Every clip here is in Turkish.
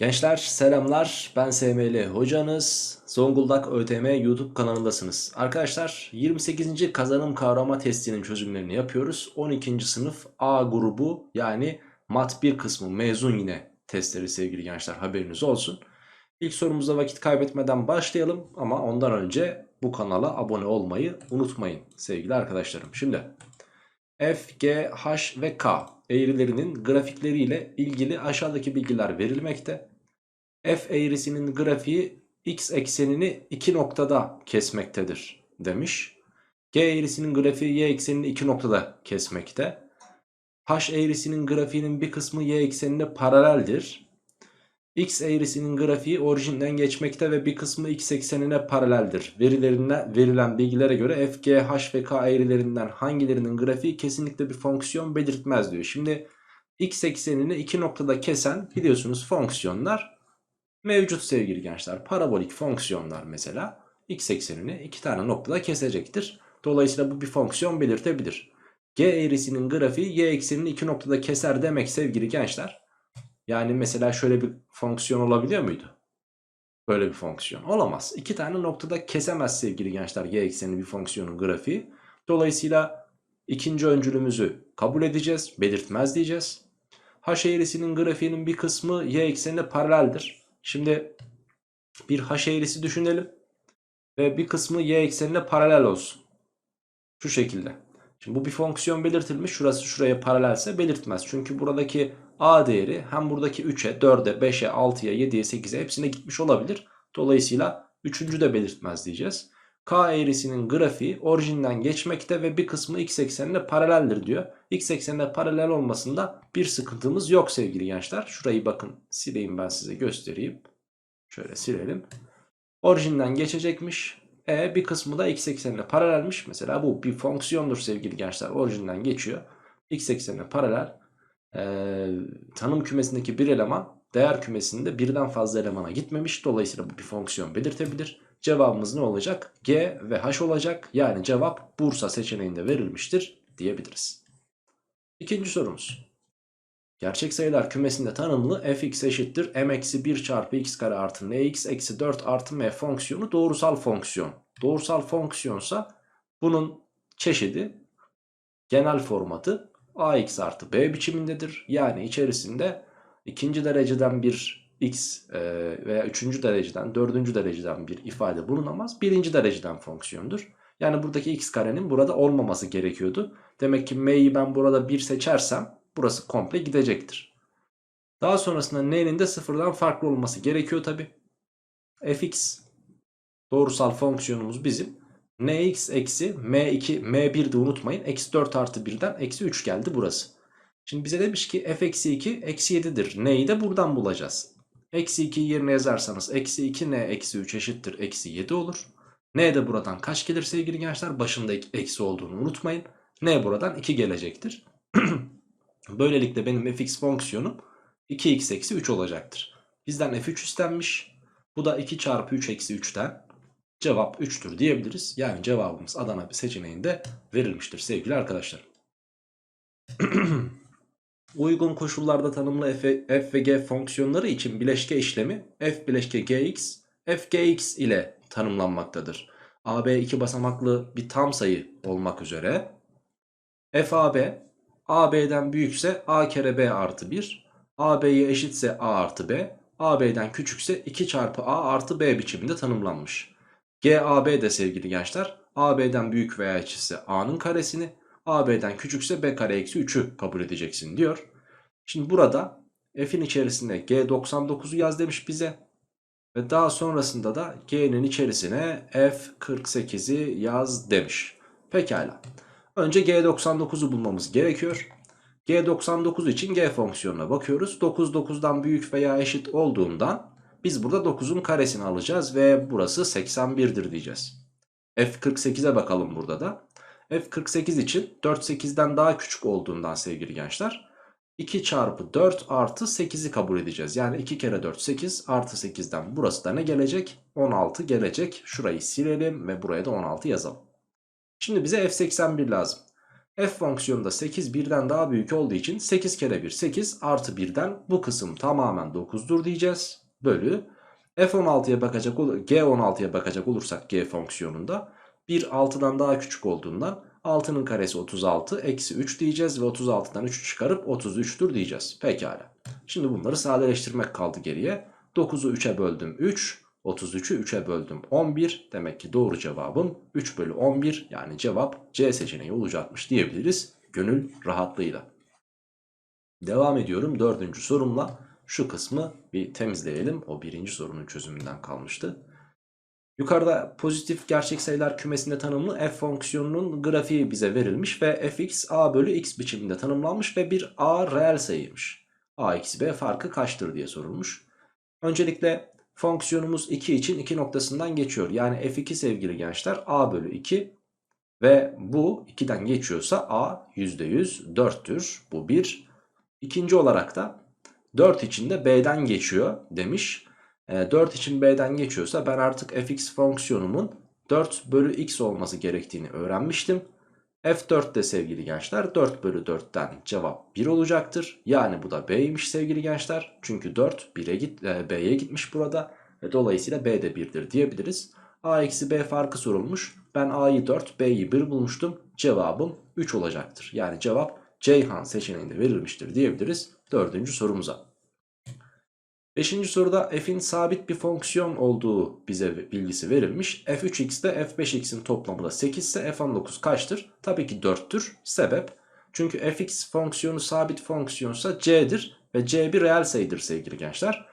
Gençler selamlar ben SML hocanız Zonguldak ÖTM YouTube kanalındasınız Arkadaşlar 28. kazanım kavrama testinin çözümlerini yapıyoruz 12. sınıf A grubu yani mat 1 kısmı mezun yine testleri sevgili gençler haberiniz olsun İlk sorumuzda vakit kaybetmeden başlayalım ama ondan önce bu kanala abone olmayı unutmayın sevgili arkadaşlarım Şimdi F, G, H ve K eğrilerinin grafikleriyle ilgili aşağıdaki bilgiler verilmekte. F eğrisinin grafiği x eksenini iki noktada kesmektedir demiş. G eğrisinin grafiği y eksenini iki noktada kesmekte. H eğrisinin grafiğinin bir kısmı y eksenine paraleldir. X eğrisinin grafiği orijinden geçmekte ve bir kısmı x eksenine paraleldir. Verilerine verilen bilgilere göre f, g, h ve k eğrilerinden hangilerinin grafiği kesinlikle bir fonksiyon belirtmez diyor. Şimdi x eksenini iki noktada kesen biliyorsunuz fonksiyonlar mevcut sevgili gençler. Parabolik fonksiyonlar mesela x eksenini iki tane noktada kesecektir. Dolayısıyla bu bir fonksiyon belirtebilir. G eğrisinin grafiği y eksenini iki noktada keser demek sevgili gençler. Yani mesela şöyle bir fonksiyon olabiliyor muydu? Böyle bir fonksiyon olamaz. İki tane noktada kesemez sevgili gençler y eksenli bir fonksiyonun grafiği. Dolayısıyla ikinci öncülümüzü kabul edeceğiz. Belirtmez diyeceğiz. H eğrisinin grafiğinin bir kısmı y eksenine paraleldir. Şimdi bir h eğrisi düşünelim. Ve bir kısmı y eksenine paralel olsun. Şu şekilde. Şimdi bu bir fonksiyon belirtilmiş. Şurası şuraya paralelse belirtmez. Çünkü buradaki a değeri hem buradaki 3'e, 4'e, 5'e, 6'ya, 7'ye, 8'e hepsine gitmiş olabilir. Dolayısıyla 3. de belirtmez diyeceğiz. K eğrisinin grafiği orijinden geçmekte ve bir kısmı x eksenine paraleldir diyor. X eksenine paralel olmasında bir sıkıntımız yok sevgili gençler. Şurayı bakın sileyim ben size göstereyim. Şöyle silelim. Orijinden geçecekmiş. E bir kısmı da x eksenine paralelmiş. Mesela bu bir fonksiyondur sevgili gençler. Orijinden geçiyor. X eksenine paralel. Ee, tanım kümesindeki bir eleman değer kümesinde birden fazla elemana gitmemiş. Dolayısıyla bu bir fonksiyon belirtebilir. Cevabımız ne olacak? G ve H olacak. Yani cevap Bursa seçeneğinde verilmiştir diyebiliriz. İkinci sorumuz. Gerçek sayılar kümesinde tanımlı fx eşittir m eksi 1 çarpı x kare artı nx eksi 4 artı m fonksiyonu doğrusal fonksiyon. Doğrusal fonksiyonsa bunun çeşidi genel formatı ax artı b biçimindedir. Yani içerisinde ikinci dereceden bir x e, veya üçüncü dereceden dördüncü dereceden bir ifade bulunamaz. Birinci dereceden fonksiyondur. Yani buradaki x karenin burada olmaması gerekiyordu. Demek ki m'yi ben burada 1 seçersem burası komple gidecektir. Daha sonrasında n'nin de sıfırdan farklı olması gerekiyor tabi. fx doğrusal fonksiyonumuz bizim. nx eksi m2 m1 de unutmayın. Eksi 4 artı 1'den eksi 3 geldi burası. Şimdi bize demiş ki f eksi 2 eksi 7'dir. N'yi de buradan bulacağız. Eksi 2'yi yerine yazarsanız eksi 2 n eksi 3 eşittir eksi 7 olur. N de buradan kaç gelir sevgili gençler? Başında eksi olduğunu unutmayın. N buradan 2 gelecektir. Böylelikle benim fx fonksiyonum 2x eksi 3 olacaktır. Bizden f3 istenmiş. Bu da 2 çarpı 3 eksi 3'ten cevap 3'tür diyebiliriz. Yani cevabımız Adana seçeneğinde verilmiştir sevgili arkadaşlar. Uygun koşullarda tanımlı f, f ve g fonksiyonları için bileşke işlemi f bileşke gx, f gx ile tanımlanmaktadır. AB iki basamaklı bir tam sayı olmak üzere FAB AB'den büyükse A kere B artı 1 AB'ye eşitse A artı B AB'den küçükse 2 çarpı A artı B biçiminde tanımlanmış. GAB de sevgili gençler AB'den büyük veya eşitse A'nın karesini AB'den küçükse B kare eksi 3'ü kabul edeceksin diyor. Şimdi burada F'in içerisinde G99'u yaz demiş bize. Ve daha sonrasında da G'nin içerisine F48'i yaz demiş. Pekala. Önce G99'u bulmamız gerekiyor. G99 için G fonksiyonuna bakıyoruz. 9 9'dan büyük veya eşit olduğundan biz burada 9'un karesini alacağız ve burası 81'dir diyeceğiz. F48'e bakalım burada da. F48 için 4 8'den daha küçük olduğundan sevgili gençler 2 çarpı 4 artı 8'i kabul edeceğiz. Yani 2 kere 4 8 artı 8'den burası da ne gelecek? 16 gelecek. Şurayı silelim ve buraya da 16 yazalım. Şimdi bize F81 lazım. f fonksiyonunda 8 birden daha büyük olduğu için 8 kere 1 8 artı 1'den bu kısım tamamen 9'dur diyeceğiz. Bölü f16'ya bakacak olur g16'ya bakacak olursak g fonksiyonunda 1 6'dan daha küçük olduğundan 6'nın karesi 36 eksi 3 diyeceğiz ve 36'dan 3'ü çıkarıp 33'tür diyeceğiz. Pekala. Şimdi bunları sadeleştirmek kaldı geriye. 9'u 3'e böldüm 3. 33'ü 3'e böldüm 11. Demek ki doğru cevabım 3 bölü 11 yani cevap C seçeneği olacakmış diyebiliriz gönül rahatlığıyla. Devam ediyorum dördüncü sorumla. Şu kısmı bir temizleyelim. O birinci sorunun çözümünden kalmıştı. Yukarıda pozitif gerçek sayılar kümesinde tanımlı f fonksiyonunun grafiği bize verilmiş ve fx a bölü x biçiminde tanımlanmış ve bir a reel sayıymış. a eksi b farkı kaçtır diye sorulmuş. Öncelikle fonksiyonumuz 2 için 2 noktasından geçiyor. Yani f2 sevgili gençler a bölü 2 ve bu 2'den geçiyorsa a %100 4'tür. Bu bir. İkinci olarak da 4 için de b'den geçiyor demiş. E, 4 için b'den geçiyorsa ben artık fx fonksiyonumun 4 bölü x olması gerektiğini öğrenmiştim. F4 de sevgili gençler 4 bölü 4'ten cevap 1 olacaktır. Yani bu da B'ymiş sevgili gençler. Çünkü 4 1'e git, e, B'ye gitmiş burada. Ve dolayısıyla B de 1'dir diyebiliriz. A eksi B farkı sorulmuş. Ben A'yı 4 B'yi 1 bulmuştum. Cevabım 3 olacaktır. Yani cevap Ceyhan seçeneğinde verilmiştir diyebiliriz. Dördüncü sorumuza. Beşinci soruda f'in sabit bir fonksiyon olduğu bize bilgisi verilmiş. f3x ile f5x'in toplamı da 8 ise f19 kaçtır? Tabii ki 4'tür. Sebep? Çünkü fx fonksiyonu sabit fonksiyonsa c'dir ve c bir reel sayıdır sevgili gençler.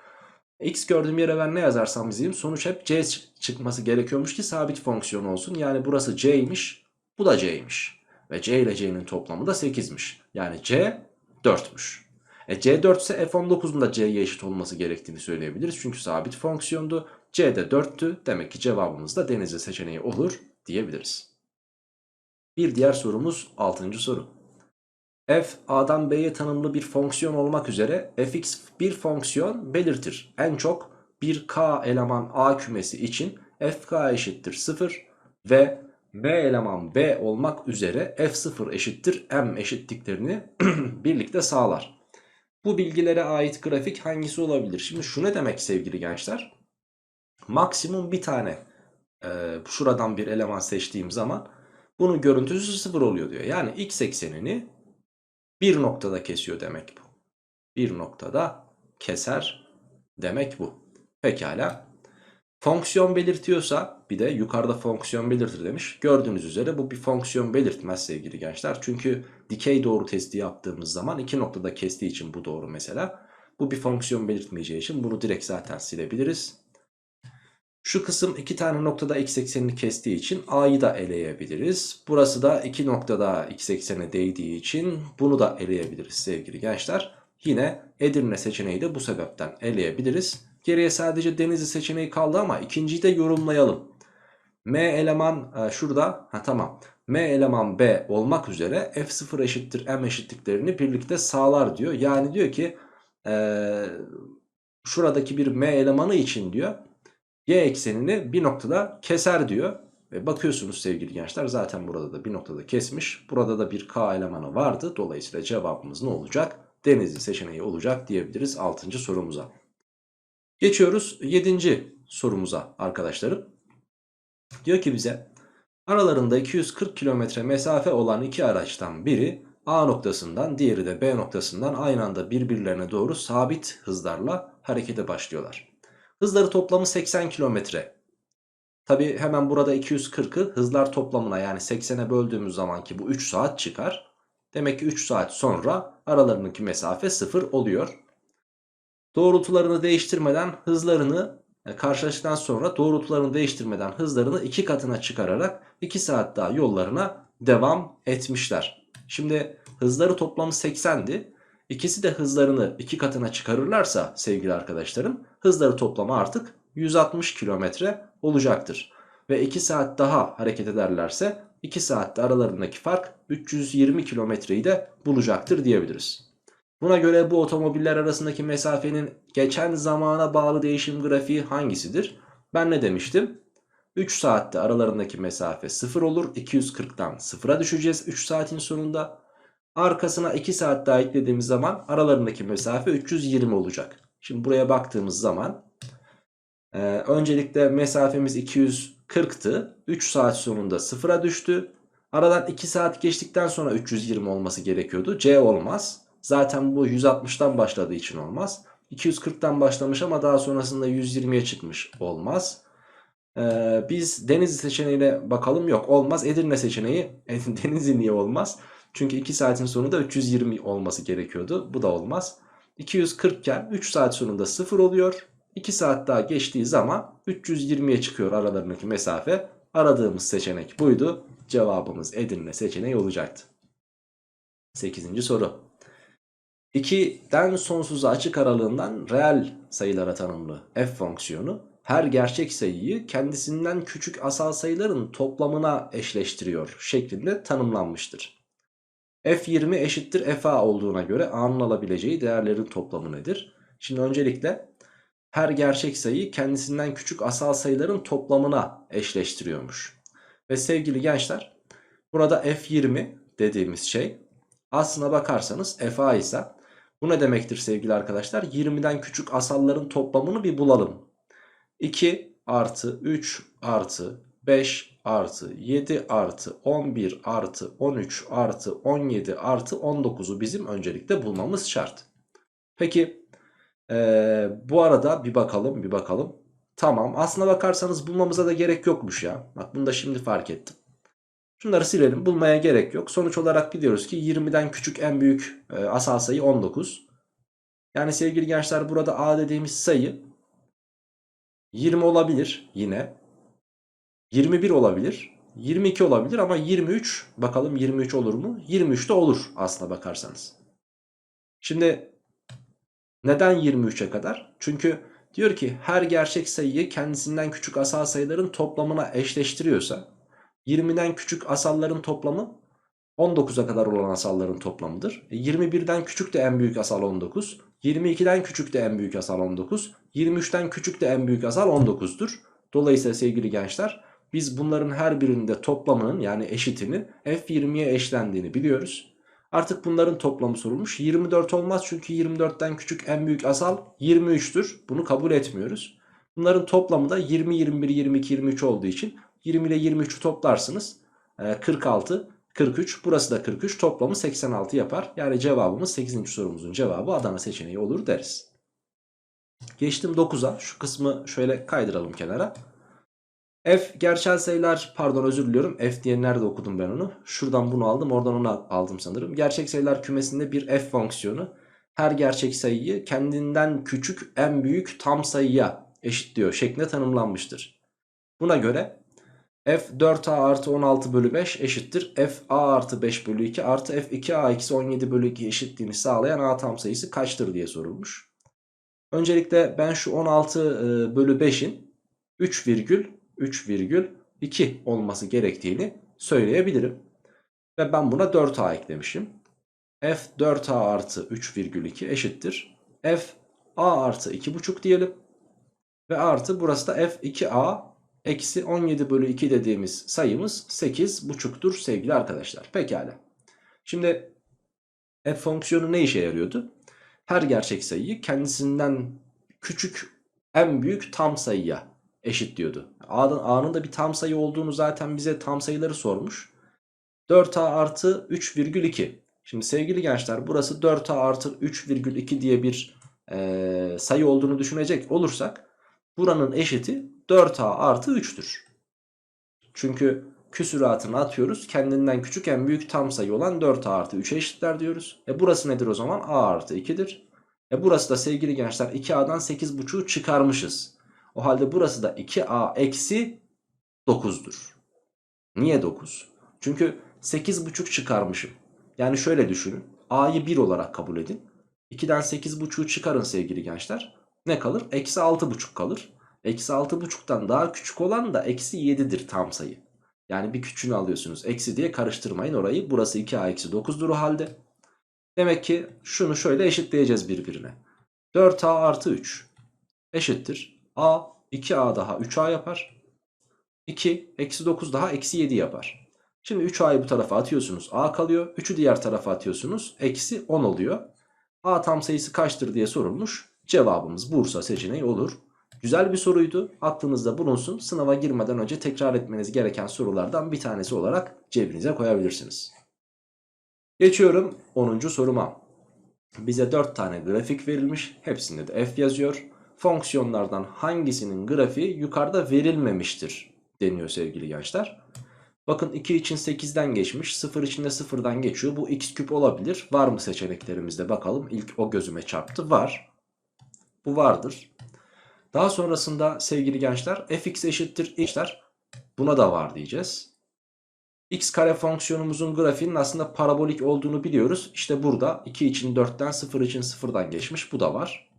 x gördüğüm yere ben ne yazarsam yazayım sonuç hep c çıkması gerekiyormuş ki sabit fonksiyon olsun. Yani burası c'ymiş bu da c'ymiş ve c ile c'nin toplamı da 8'miş. Yani c 4'müş. E, C4 ise F19'un da C'ye eşit olması gerektiğini söyleyebiliriz. Çünkü sabit fonksiyondu. C de 4'tü. Demek ki cevabımız da Denizli seçeneği olur diyebiliriz. Bir diğer sorumuz 6. soru. F A'dan B'ye tanımlı bir fonksiyon olmak üzere fx bir fonksiyon belirtir. En çok bir k eleman A kümesi için fk eşittir 0 ve B eleman B olmak üzere f0 eşittir m eşitliklerini birlikte sağlar. Bu bilgilere ait grafik hangisi olabilir? Şimdi şu ne demek sevgili gençler? Maksimum bir tane e, şuradan bir eleman seçtiğim zaman bunun görüntüsü sıfır oluyor diyor. Yani x eksenini bir noktada kesiyor demek bu. Bir noktada keser demek bu. Pekala. Fonksiyon belirtiyorsa bir de yukarıda fonksiyon belirtir demiş. Gördüğünüz üzere bu bir fonksiyon belirtmez sevgili gençler. Çünkü dikey doğru testi yaptığımız zaman iki noktada kestiği için bu doğru mesela. Bu bir fonksiyon belirtmeyeceği için bunu direkt zaten silebiliriz. Şu kısım iki tane noktada x eksenini kestiği için a'yı da eleyebiliriz. Burası da iki noktada x eksene değdiği için bunu da eleyebiliriz sevgili gençler. Yine Edirne seçeneği de bu sebepten eleyebiliriz. Geriye sadece Denizli seçeneği kaldı ama ikinciyi de yorumlayalım. M eleman e, şurada ha tamam. M eleman B olmak üzere F0 eşittir M eşitliklerini birlikte sağlar diyor. Yani diyor ki e, şuradaki bir M elemanı için diyor Y eksenini bir noktada keser diyor. Ve bakıyorsunuz sevgili gençler zaten burada da bir noktada kesmiş. Burada da bir K elemanı vardı. Dolayısıyla cevabımız ne olacak? Denizli seçeneği olacak diyebiliriz 6. sorumuza. Geçiyoruz 7. sorumuza arkadaşlarım. Diyor ki bize aralarında 240 kilometre mesafe olan iki araçtan biri A noktasından diğeri de B noktasından aynı anda birbirlerine doğru sabit hızlarla harekete başlıyorlar. Hızları toplamı 80 kilometre. Tabi hemen burada 240'ı hızlar toplamına yani 80'e böldüğümüz zaman ki bu 3 saat çıkar. Demek ki 3 saat sonra aralarındaki mesafe 0 oluyor. Doğrultularını değiştirmeden hızlarını e, karşılaştıktan sonra doğrultularını değiştirmeden hızlarını iki katına çıkararak 2 saat daha yollarına devam etmişler. Şimdi hızları toplamı 80'di. İkisi de hızlarını iki katına çıkarırlarsa sevgili arkadaşlarım hızları toplamı artık 160 kilometre olacaktır. Ve 2 saat daha hareket ederlerse 2 saatte aralarındaki fark 320 kilometreyi de bulacaktır diyebiliriz. Buna göre bu otomobiller arasındaki mesafenin geçen zamana bağlı değişim grafiği hangisidir? Ben ne demiştim? 3 saatte aralarındaki mesafe 0 olur. 240'tan 0'a düşeceğiz 3 saatin sonunda. Arkasına 2 saat daha eklediğimiz zaman aralarındaki mesafe 320 olacak. Şimdi buraya baktığımız zaman e, öncelikle mesafemiz 240'tı. 3 saat sonunda 0'a düştü. Aradan 2 saat geçtikten sonra 320 olması gerekiyordu. C olmaz. Zaten bu 160'tan başladığı için olmaz. 240'tan başlamış ama daha sonrasında 120'ye çıkmış olmaz. Ee, biz Denizli seçeneğine bakalım yok olmaz. Edirne seçeneği Denizli niye olmaz? Çünkü 2 saatin sonunda 320 olması gerekiyordu. Bu da olmaz. 240 iken 3 saat sonunda 0 oluyor. 2 saat daha geçtiği zaman 320'ye çıkıyor aralarındaki mesafe. Aradığımız seçenek buydu. Cevabımız Edirne seçeneği olacaktı. 8. soru. 2'den sonsuza açık aralığından reel sayılara tanımlı f fonksiyonu her gerçek sayıyı kendisinden küçük asal sayıların toplamına eşleştiriyor şeklinde tanımlanmıştır. f20 eşittir fa olduğuna göre a'nın alabileceği değerlerin toplamı nedir? Şimdi öncelikle her gerçek sayıyı kendisinden küçük asal sayıların toplamına eşleştiriyormuş. Ve sevgili gençler burada f20 dediğimiz şey aslına bakarsanız fa ise bu ne demektir sevgili arkadaşlar? 20'den küçük asalların toplamını bir bulalım. 2 artı 3 artı 5 artı 7 artı 11 artı 13 artı 17 artı 19'u bizim öncelikle bulmamız şart. Peki ee, bu arada bir bakalım bir bakalım. Tamam aslına bakarsanız bulmamıza da gerek yokmuş ya. Bak bunu da şimdi fark ettim. Şunları silelim bulmaya gerek yok. Sonuç olarak biliyoruz ki 20'den küçük en büyük e, asal sayı 19. Yani sevgili gençler burada a dediğimiz sayı 20 olabilir yine. 21 olabilir. 22 olabilir ama 23 bakalım 23 olur mu? 23 de olur aslına bakarsanız. Şimdi neden 23'e kadar? Çünkü diyor ki her gerçek sayıyı kendisinden küçük asal sayıların toplamına eşleştiriyorsa 20'den küçük asalların toplamı 19'a kadar olan asalların toplamıdır. E 21'den küçük de en büyük asal 19. 22'den küçük de en büyük asal 19. 23'ten küçük de en büyük asal 19'dur. Dolayısıyla sevgili gençler biz bunların her birinde toplamının yani eşitinin f20'ye eşlendiğini biliyoruz. Artık bunların toplamı sorulmuş. 24 olmaz çünkü 24'ten küçük en büyük asal 23'tür. Bunu kabul etmiyoruz. Bunların toplamı da 20, 21, 22, 23 olduğu için 20 ile 23'ü toplarsınız. 46, 43. Burası da 43. Toplamı 86 yapar. Yani cevabımız 8. sorumuzun cevabı Adana seçeneği olur deriz. Geçtim 9'a. Şu kısmı şöyle kaydıralım kenara. F gerçel sayılar pardon özür diliyorum. F diye nerede okudum ben onu? Şuradan bunu aldım oradan onu aldım sanırım. Gerçek sayılar kümesinde bir F fonksiyonu her gerçek sayıyı kendinden küçük en büyük tam sayıya eşitliyor şeklinde tanımlanmıştır. Buna göre f 4a artı 16 bölü 5 eşittir f a artı 5 bölü 2 artı f 2a eksi 17 bölü 2 eşitliğini sağlayan a tam sayısı kaçtır diye sorulmuş. Öncelikle ben şu 16 e, bölü 5'in 3 virgül 3 virgül 2 olması gerektiğini söyleyebilirim. Ve ben buna 4a eklemişim. f 4a artı 3 virgül 2 eşittir. f a artı 2,5 diyelim. Ve artı burası da f 2a eksi 17 bölü 2 dediğimiz sayımız 8 buçuktur sevgili arkadaşlar. Pekala. Şimdi f fonksiyonu ne işe yarıyordu? Her gerçek sayıyı kendisinden küçük en büyük tam sayıya eşitliyordu. A'nın, A'nın da bir tam sayı olduğunu zaten bize tam sayıları sormuş. 4A artı 3,2. Şimdi sevgili gençler burası 4A artı 3,2 diye bir e, sayı olduğunu düşünecek olursak buranın eşiti 4A artı 3'tür. Çünkü küsuratını atıyoruz. Kendinden küçük en büyük tam sayı olan 4A artı 3'e eşitler diyoruz. E burası nedir o zaman? A artı 2'dir. E burası da sevgili gençler 2A'dan 8,5'u çıkarmışız. O halde burası da 2A eksi 9'dur. Niye 9? Çünkü 8,5 çıkarmışım. Yani şöyle düşünün. A'yı 1 olarak kabul edin. 2'den 8,5'u çıkarın sevgili gençler. Ne kalır? Eksi 6,5 kalır. Eksi 6,5'tan daha küçük olan da eksi 7'dir tam sayı. Yani bir küçüğünü alıyorsunuz. Eksi diye karıştırmayın orayı. Burası 2A eksi 9'dur o halde. Demek ki şunu şöyle eşitleyeceğiz birbirine. 4A artı 3 eşittir. A 2A daha 3A yapar. 2 eksi 9 daha eksi 7 yapar. Şimdi 3a'yı bu tarafa atıyorsunuz a kalıyor. 3'ü diğer tarafa atıyorsunuz eksi 10 oluyor. A tam sayısı kaçtır diye sorulmuş. Cevabımız Bursa seçeneği olur. Güzel bir soruydu. Aklınızda bulunsun. Sınava girmeden önce tekrar etmeniz gereken sorulardan bir tanesi olarak cebinize koyabilirsiniz. Geçiyorum 10. soruma. Bize 4 tane grafik verilmiş. Hepsinde de f yazıyor. Fonksiyonlardan hangisinin grafiği yukarıda verilmemiştir deniyor sevgili gençler. Bakın 2 için 8'den geçmiş. 0 için de 0'dan geçiyor. Bu x küp olabilir. Var mı seçeneklerimizde bakalım. İlk o gözüme çarptı. Var. Bu vardır. Daha sonrasında sevgili gençler fx eşittir x'ler. Buna da var diyeceğiz. x kare fonksiyonumuzun grafiğinin aslında parabolik olduğunu biliyoruz. İşte burada 2 için 4'ten 0 için 0'dan geçmiş. Bu da var.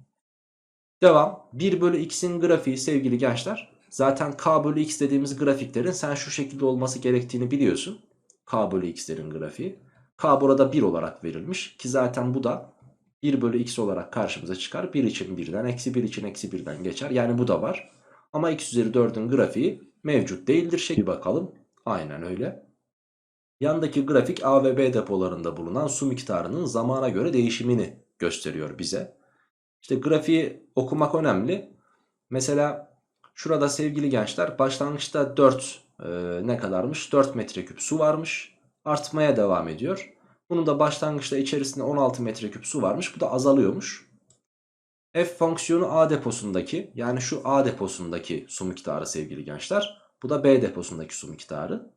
Devam. 1 bölü x'in grafiği sevgili gençler. Zaten k bölü x dediğimiz grafiklerin sen şu şekilde olması gerektiğini biliyorsun. k bölü x'lerin grafiği. k burada 1 olarak verilmiş. Ki zaten bu da 1 bölü x olarak karşımıza çıkar. 1 için 1'den eksi 1 için eksi 1'den geçer. Yani bu da var. Ama x üzeri 4'ün grafiği mevcut değildir. Şekli bakalım. Aynen öyle. Yandaki grafik A ve B depolarında bulunan su miktarının zamana göre değişimini gösteriyor bize. İşte grafiği okumak önemli. Mesela şurada sevgili gençler başlangıçta 4 e, ne kadarmış? 4 metreküp su varmış. Artmaya devam ediyor. Bunun da başlangıçta içerisinde 16 metreküp su varmış. Bu da azalıyormuş. F fonksiyonu A deposundaki yani şu A deposundaki su miktarı sevgili gençler. Bu da B deposundaki su miktarı.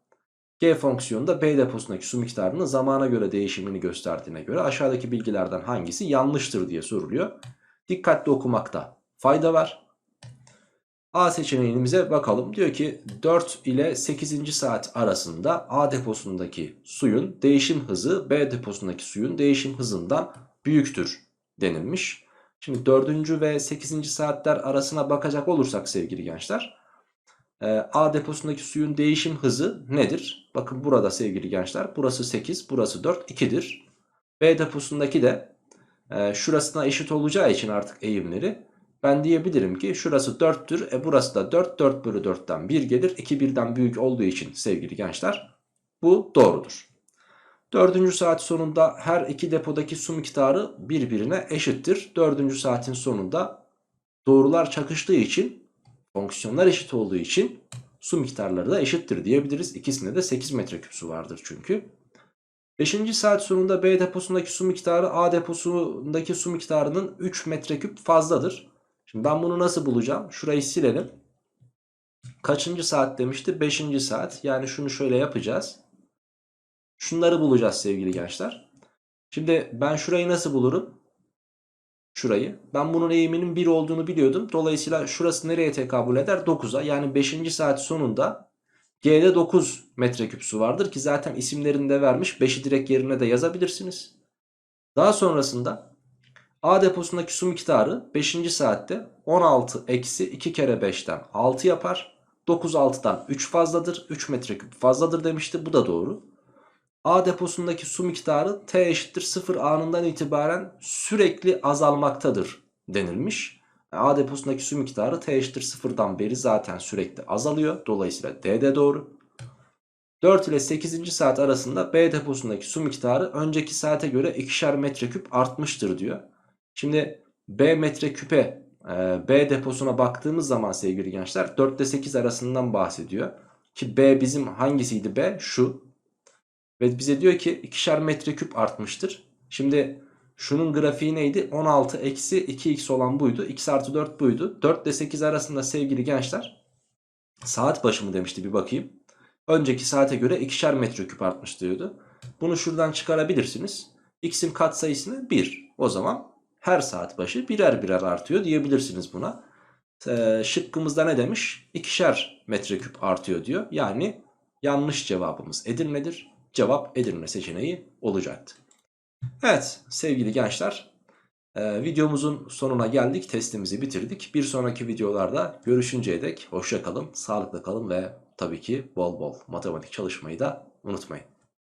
G fonksiyonu da B deposundaki su miktarının zamana göre değişimini gösterdiğine göre aşağıdaki bilgilerden hangisi yanlıştır diye soruluyor. Dikkatli okumakta fayda var. A seçeneğimize bakalım. Diyor ki 4 ile 8. saat arasında A deposundaki suyun değişim hızı B deposundaki suyun değişim hızından büyüktür denilmiş. Şimdi 4. ve 8. saatler arasına bakacak olursak sevgili gençler e, A deposundaki suyun değişim hızı nedir? Bakın burada sevgili gençler burası 8 burası 4 2'dir. B deposundaki de e, şurasına eşit olacağı için artık eğimleri ben diyebilirim ki şurası 4'tür. E burası da 4. 4 bölü 4'ten 1 gelir. 2 birden büyük olduğu için sevgili gençler bu doğrudur. Dördüncü saat sonunda her iki depodaki su miktarı birbirine eşittir. Dördüncü saatin sonunda doğrular çakıştığı için fonksiyonlar eşit olduğu için su miktarları da eşittir diyebiliriz. İkisinde de 8 metreküp su vardır çünkü. Beşinci saat sonunda B deposundaki su miktarı A deposundaki su miktarının 3 metreküp fazladır. Şimdi ben bunu nasıl bulacağım? Şurayı silelim. Kaçıncı saat demişti? Beşinci saat. Yani şunu şöyle yapacağız. Şunları bulacağız sevgili gençler. Şimdi ben şurayı nasıl bulurum? Şurayı. Ben bunun eğiminin 1 olduğunu biliyordum. Dolayısıyla şurası nereye tekabül eder? 9'a. Yani 5. saat sonunda G'de 9 metreküp su vardır ki zaten isimlerinde vermiş. 5'i direkt yerine de yazabilirsiniz. Daha sonrasında A deposundaki su miktarı 5. saatte 16 eksi 2 kere 5'ten 6 yapar. 9 6'dan 3 fazladır. 3 metreküp fazladır demişti. Bu da doğru. A deposundaki su miktarı T eşittir 0 anından itibaren sürekli azalmaktadır denilmiş. A deposundaki su miktarı T eşittir 0'dan beri zaten sürekli azalıyor. Dolayısıyla D de doğru. 4 ile 8. saat arasında B deposundaki su miktarı önceki saate göre ikişer metreküp artmıştır diyor. Şimdi B metreküpe e, B deposuna baktığımız zaman sevgili gençler 4 ile 8 arasından bahsediyor. Ki B bizim hangisiydi B? Şu. Ve bize diyor ki ikişer metreküp artmıştır. Şimdi şunun grafiği neydi? 16 eksi 2x olan buydu. x artı 4 buydu. 4 ile 8 arasında sevgili gençler saat başı mı demişti bir bakayım. Önceki saate göre ikişer metreküp artmış diyordu. Bunu şuradan çıkarabilirsiniz. x'in katsayısını 1. O zaman her saat başı birer birer artıyor diyebilirsiniz buna. Ee, şıkkımızda ne demiş? İkişer metreküp artıyor diyor. Yani yanlış cevabımız Edirne'dir. Cevap Edirne seçeneği olacaktı. Evet sevgili gençler e, videomuzun sonuna geldik. Testimizi bitirdik. Bir sonraki videolarda görüşünceye dek hoşça kalın, sağlıklı kalın ve tabii ki bol bol matematik çalışmayı da unutmayın.